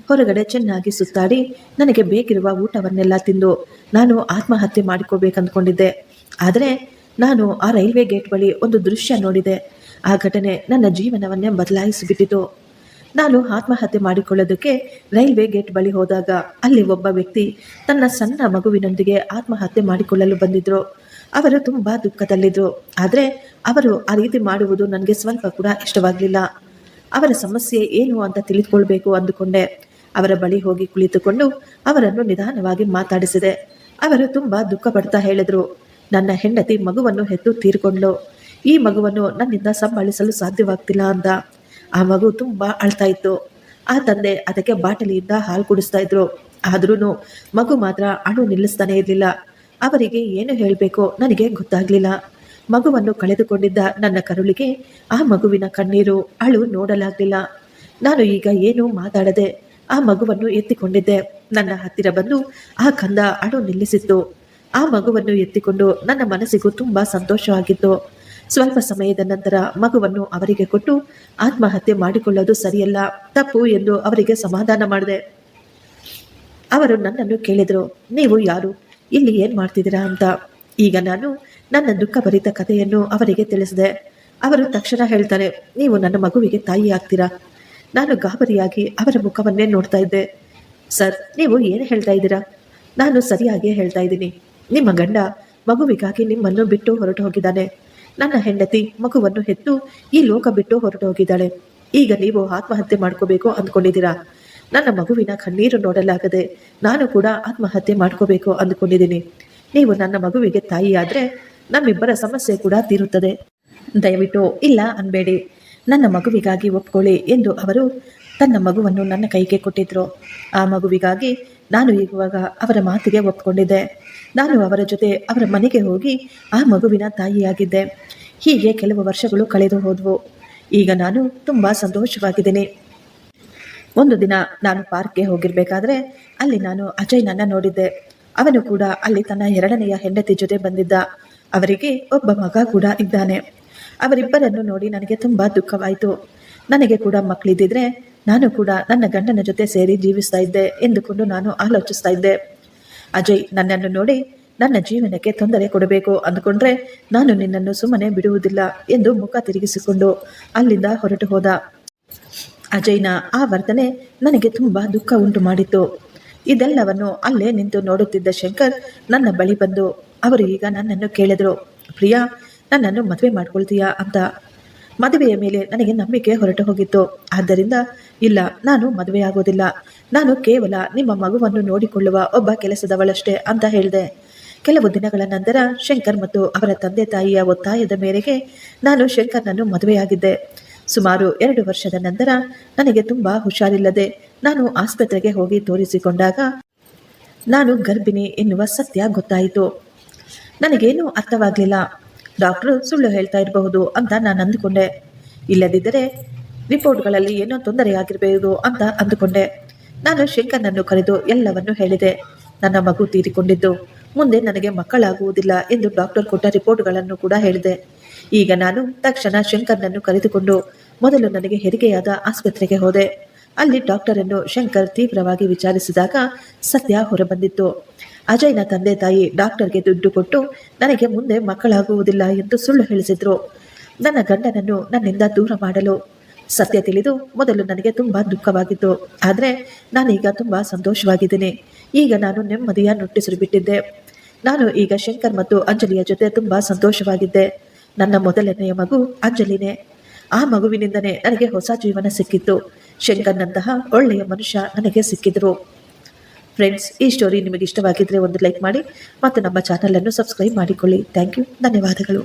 ಹೊರಗಡೆ ಚೆನ್ನಾಗಿ ಸುತ್ತಾಡಿ ನನಗೆ ಬೇಕಿರುವ ಊಟವನ್ನೆಲ್ಲ ತಿಂದು ನಾನು ಆತ್ಮಹತ್ಯೆ ಮಾಡಿಕೋಬೇಕಂದ್ಕೊಂಡಿದ್ದೆ. ಆದರೆ ನಾನು ಆ ರೈಲ್ವೆ ಗೇಟ್ ಬಳಿ ಒಂದು ದೃಶ್ಯ ನೋಡಿದೆ. ಆ ಘಟನೆ ನನ್ನ ಜೀವನವನ್ನೇ ಬದಲಾಯಿಸಿಬಿಟ್ಟಿತು. ನಾನು ಆತ್ಮಹತ್ಯೆ ಮಾಡಿಕೊಳ್ಳೋದಕ್ಕೆ ರೈಲ್ವೆ ಗೇಟ್ ಬಳಿ ಹೋದಾಗ ಅಲ್ಲಿ ಒಬ್ಬ ವ್ಯಕ್ತಿ ತನ್ನ ಸಣ್ಣ ಮಗುವಿನೊಂದಿಗೆ ಆತ್ಮಹತ್ಯೆ ಮಾಡಿಕೊಳ್ಳಲು ಬಂದಿದ್ರು. ಅವರು ತುಂಬಾ ದುಃಖದಲ್ಲಿದ್ರು. ಆದರೆ ಅವರು ಆ ರೀತಿ ಮಾಡುವುದು ನನಗೆ ಸ್ವಲ್ಪ ಕೂಡ ಇಷ್ಟವಾಗಲಿಲ್ಲ. ಅವರ ಸಮಸ್ಯೆ ಏನು ಅಂತ ತಿಳಿದುಕೊಳ್ಬೇಕು ಅಂದುಕೊಂಡೆ. ಅವರ ಬಳಿ ಹೋಗಿ ಕುಳಿತುಕೊಂಡು ಅವರನ್ನು ನಿಧಾನವಾಗಿ ಮಾತಾಡಿಸಿದೆ. ಅವರು ತುಂಬಾ ದುಃಖ ಪಡ್ತಾ ಹೇಳಿದ್ರು. ನನ್ನ ಹೆಂಡತಿ ಮಗುವನ್ನು ಹೆತ್ತು ತೀರ್ಕೊಂಡ್ಲು ಈ ಮಗುವನ್ನು ನನ್ನಿಂದ ಸಂಭಾಳಿಸಲು ಸಾಧ್ಯವಾಗ್ತಿಲ್ಲ ಅಂತ ಆ ಮಗು ತುಂಬ ಅಳ್ತಾ ಇತ್ತು. ಆ ತಂದೆ ಅದಕ್ಕೆ ಬಾಟಲಿಯಿಂದ ಹಾಲು ಕುಡಿಸ್ತಾ ಇದ್ರು. ಆದ್ರೂ ಮಗು ಮಾತ್ರ ಅಣು ನಿಲ್ಲಿಸ್ತಾನೆ ಇರಲಿಲ್ಲ. ಅವರಿಗೆ ಏನು ಹೇಳಬೇಕು ನನಗೆ ಗೊತ್ತಾಗ್ಲಿಲ್ಲ. ಮಗುವನ್ನು ಕಳೆದುಕೊಂಡಿದ್ದ ನನ್ನ ಕರುಳಿಗೆ ಆ ಮಗುವಿನ ಕಣ್ಣೀರು, ಅಳು ನೋಡಲಾಗಲಿಲ್ಲ. ನಾನು ಈಗ ಏನು ಮಾತಾಡದೆ ಆ ಮಗುವನ್ನು ಎತ್ತಿಕೊಂಡಿದ್ದೆ. ನನ್ನ ಹತ್ತಿರ ಬಂದು ಆ ಕಂದ ಅಳು ನಿಲ್ಲಿಸಿತ್ತು. ಆ ಮಗುವನ್ನು ಎತ್ತಿಕೊಂಡು ನನ್ನ ಮನಸ್ಸಿಗೂ ತುಂಬಾ ಸಂತೋಷವಾಗಿತ್ತು. ಸ್ವಲ್ಪ ಸಮಯದ ನಂತರ ಮಗುವನ್ನು ಅವರಿಗೆ ಕೊಟ್ಟು ಆತ್ಮಹತ್ಯೆ ಮಾಡಿಕೊಳ್ಳೋದು ಸರಿಯಲ್ಲ, ತಪ್ಪು ಎಂದು ಅವರಿಗೆ ಸಮಾಧಾನ ಮಾಡಿದೆ. ಅವರು ನನ್ನನ್ನು ಕೇಳಿದರು, ನೀವು ಯಾರು? ಇಲ್ಲಿ ಏನ್ ಮಾಡ್ತಿದ್ದೀರಾ ಅಂತ? ಈಗ ನಾನು ನನ್ನ ದುಃಖಭರಿತ ಕಥೆಯನ್ನು ಅವರಿಗೆ ತಿಳಿಸಿದೆ. ಅವರು ತಕ್ಷಣ ಹೇಳ್ತಾರೆ, ನೀವು ನನ್ನ ಮಗುವಿಗೆ ತಾಯಿ ಆಗ್ತೀರಾ? ನಾನು ಗಾಬರಿಯಾಗಿ ಅವರ ಮುಖವನ್ನೇ ನೋಡ್ತಾ ಇದ್ದೆ. ಸರ್, ನೀವು ಏನು ಹೇಳ್ತಾ ಇದ್ದೀರಾ? ನಾನು ಸರಿಯಾಗಿಯೇ ಹೇಳ್ತಾ ಇದ್ದೀನಿ. ನಿಮ್ಮ ಗಂಡ ಮಗುವಿಗಾಗಿ ನಿಮ್ಮನ್ನು ಬಿಟ್ಟು ಹೊರಟು ಹೋಗಿದ್ದಾನೆ. ನನ್ನ ಹೆಂಡತಿ ಮಗುವನ್ನು ಹೆತ್ತು ಈ ಲೋಕ ಬಿಟ್ಟು ಹೊರಟೋಗಿದ್ದಾಳೆ. ಈಗ ನೀವು ಆತ್ಮಹತ್ಯೆ ಮಾಡ್ಕೋಬೇಕು ಅಂದ್ಕೊಂಡಿದ್ದೀರಾ? ನನ್ನ ಮಗುವಿನ ಕಣ್ಣೀರು ನೋಡಲಾಗದೆ ನಾನು ಕೂಡ ಆತ್ಮಹತ್ಯೆ ಮಾಡ್ಕೋಬೇಕು ಅಂದ್ಕೊಂಡಿದ್ದೀನಿ. ನೀವು ನನ್ನ ಮಗುವಿಗೆ ತಾಯಿಯಾದ್ರೆ ನಮ್ಮಿಬ್ಬರ ಸಮಸ್ಯೆ ಕೂಡ ತೀರುತ್ತದೆ. ದಯವಿಟ್ಟು ಇಲ್ಲ ಅನ್ಬೇಡಿ. ನನ್ನ ಮಗುವಿಗಾಗಿ ಒಪ್ಕೊಳ್ಳಿ ಎಂದು ಅವರು ತನ್ನ ಮಗುವನ್ನು ನನ್ನ ಕೈಗೆ ಕೊಟ್ಟಿದ್ರು. ಆ ಮಗುವಿಗಾಗಿ ನಾನು ಇರುವಾಗ ಅವರ ಮಾತಿಗೆ ಒಪ್ಕೊಂಡಿದ್ದೆ. ನಾನು ಅವರ ಜೊತೆ ಅವರ ಮನೆಗೆ ಹೋಗಿ ಆ ಮಗುವಿನ ತಾಯಿಯಾಗಿದ್ದೆ. ಹೀಗೆ ಕೆಲವು ವರ್ಷಗಳು ಕಳೆದು ಹೋದವು. ಈಗ ನಾನು ತುಂಬ ಸಂತೋಷವಾಗಿದ್ದೇನೆ. ಒಂದು ದಿನ ನಾನು ಪಾರ್ಕ್ಗೆ ಹೋಗಿರಬೇಕಾದ್ರೆ ಅಲ್ಲಿ ನಾನು ಅಜಯ್ನನ್ನ ನೋಡಿದ್ದೆ. ಅವನು ಕೂಡ ಅಲ್ಲಿ ತನ್ನ ಎರಡನೆಯ ಹೆಂಡತಿ ಜೊತೆ ಬಂದಿದ್ದ. ಅವರಿಗೆ ಒಬ್ಬ ಮಗ ಕೂಡ ಇದ್ದಾನೆ. ಅವರಿಬ್ಬರನ್ನು ನೋಡಿ ನನಗೆ ತುಂಬ ದುಃಖವಾಯಿತು. ನನಗೆ ಕೂಡ ಮಕ್ಕಳಿದ್ದಿದ್ರೆ ನಾನು ಕೂಡ ನನ್ನ ಗಂಡನ ಜೊತೆ ಸೇರಿ ಜೀವಿಸ್ತಾ ಇದ್ದೆ ಎಂದುಕೊಂಡು ನಾನು ಆಲೋಚಿಸ್ತಾ ಇದ್ದೆ. ಅಜಯ್, ನನ್ನನ್ನು ನೋಡಿ ನನ್ನ ಜೀವನಕ್ಕೆ ತೊಂದರೆ ಕೊಡಬೇಕು ಅಂದುಕೊಂಡ್ರೆ ನಾನು ನಿನ್ನನ್ನು ಸುಮ್ಮನೆ ಬಿಡುವುದಿಲ್ಲ ಎಂದು ಮುಖ ತಿರುಗಿಸಿಕೊಂಡು ಅಲ್ಲಿಂದ ಹೊರಟು ಹೋದ. ಅಜಯ್ನ ಆ ವರ್ತನೆ ನನಗೆ ತುಂಬಾ ದುಃಖ ಉಂಟು ಮಾಡಿತ್ತು. ಇದೆಲ್ಲವನ್ನು ಅಲ್ಲೇ ನಿಂತು ನೋಡುತ್ತಿದ್ದ ಶಂಕರ್ ನನ್ನ ಬಳಿ ಬಂದು, ಅವರು ಈಗ ನನ್ನನ್ನು ಕೇಳಿದರು, ಪ್ರಿಯಾ, ನನ್ನನ್ನು ಮದುವೆ ಮಾಡ್ಕೊಳ್ತೀಯಾ? ಅಂತ. ಮದುವೆಯ ಮೇಲೆ ನನಗೆ ನಂಬಿಕೆ ಹೊರಟು ಹೋಗಿತ್ತು. ಆದ್ದರಿಂದ, ಇಲ್ಲ, ನಾನು ಮದುವೆಯಾಗೋದಿಲ್ಲ. ನಾನು ಕೇವಲ ನಿಮ್ಮ ಮಗುವನ್ನು ನೋಡಿಕೊಳ್ಳುವ ಒಬ್ಬ ಕೆಲಸದವಳಷ್ಟೇ ಅಂತ ಹೇಳಿದೆ. ಕೆಲವು ದಿನಗಳ ನಂತರ ಶಂಕರ್ ಮತ್ತು ಅವರ ತಂದೆ ತಾಯಿಯ ಒತ್ತಾಯದ ಮೇರೆಗೆ ನಾನು ಶಂಕರ್ನನ್ನು ಮದುವೆಯಾಗಿದ್ದೆ. ಸುಮಾರು ಎರಡು ವರ್ಷದ ನಂತರ ನನಗೆ ತುಂಬಾ ಹುಷಾರಿಲ್ಲದೆ ನಾನು ಆಸ್ಪತ್ರೆಗೆ ಹೋಗಿ ತೋರಿಸಿಕೊಂಡಾಗ ನಾನು ಗರ್ಭಿಣಿ ಎನ್ನುವ ಸತ್ಯ ಗೊತ್ತಾಯಿತು. ನನಗೇನೂ ಅರ್ಥವಾಗಲಿಲ್ಲ. ಡಾಕ್ಟ್ರು ಸುಳ್ಳು ಹೇಳ್ತಾ ಇರಬಹುದು ಅಂತ ನಾನು ಅಂದುಕೊಂಡೆ. ಇಲ್ಲದಿದ್ದರೆ ರಿಪೋರ್ಟ್ಗಳಲ್ಲಿ ಏನೋ ತೊಂದರೆಯಾಗಿರಬಹುದು ಅಂತ ಅಂದುಕೊಂಡೆ. ನಾನು ಶಂಕರ್ನನ್ನು ಕರೆದು ಎಲ್ಲವನ್ನು ಹೇಳಿದೆ. ನನ್ನ ಮಗು ತೀರಿಕೊಂಡಿದ್ದು. ಮುಂದೆ ನನಗೆ ಮಕ್ಕಳಾಗುವುದಿಲ್ಲ ಎಂದು ಡಾಕ್ಟರ್ ಕೊಟ್ಟ ರಿಪೋರ್ಟ್ಗಳನ್ನು ಕೂಡ ಹೇಳಿದೆ. ಈಗ ನಾನು ತಕ್ಷಣ ಶಂಕರ್ನನ್ನು ಕರೆದುಕೊಂಡು ಮೊದಲು ನನಗೆ ಹೆರಿಗೆಯಾದ ಆಸ್ಪತ್ರೆಗೆ ಹೋದೆ. ಅಲ್ಲಿ ಡಾಕ್ಟರನ್ನು ಶಂಕರ್ ತೀವ್ರವಾಗಿ ವಿಚಾರಿಸಿದಾಗ ಸತ್ಯ ಹೊರಬಂದಿತ್ತು. ಅಜಯ್ನ ತಂದೆ ತಾಯಿ ಡಾಕ್ಟರ್ಗೆ ದುಡ್ಡು ಕೊಟ್ಟು ನನಗೆ ಮುಂದೆ ಮಕ್ಕಳಾಗುವುದಿಲ್ಲ ಎಂದು ಸುಳ್ಳು ಹೇಳಿಸಿದ್ರು. ನನ್ನ ಗಂಡನನ್ನು ನನ್ನಿಂದ ದೂರ ಮಾಡಲು ಸತ್ಯ ತಿಳಿದು ಮೊದಲು ನನಗೆ ತುಂಬಾ ದುಃಖವಾಗಿತ್ತು. ಆದರೆ ನಾನೀಗ ತುಂಬಾ ಸಂತೋಷವಾಗಿದ್ದೀನಿ. ಈಗ ನಾನು ನೆಮ್ಮದಿಯ ನುಟ್ಟಿಸಲು ಬಿಟ್ಟಿದ್ದೆ ನಾನು ಈಗ ಶಂಕರ್ ಮತ್ತು ಅಂಜಲಿಯ ಜೊತೆ ತುಂಬಾ ಸಂತೋಷವಾಗಿದ್ದೆ. ನನ್ನ ಮೊದಲನೆಯ ಮಗು ಅಂಜಲಿನೇ. ಆ ಮಗುವಿನಿಂದನೇ ನನಗೆ ಹೊಸ ಜೀವನ ಸಿಕ್ಕಿತ್ತು. ಶಂಕರ್ನಂತಹ ಒಳ್ಳೆಯ ಮನುಷ್ಯ ನನಗೆ ಸಿಕ್ಕಿದ್ರು. ಫ್ರೆಂಡ್ಸ್, ಈ ಸ್ಟೋರಿ ನಿಮಗೆ ಇಷ್ಟವಾಗಿದ್ದರೆ ಒಂದು ಲೈಕ್ ಮಾಡಿ ಮತ್ತು ನಮ್ಮ ಚಾನಲನ್ನು ಸಬ್ಸ್ಕ್ರೈಬ್ ಮಾಡಿಕೊಳ್ಳಿ. Thank you. ಧನ್ಯವಾದಗಳು.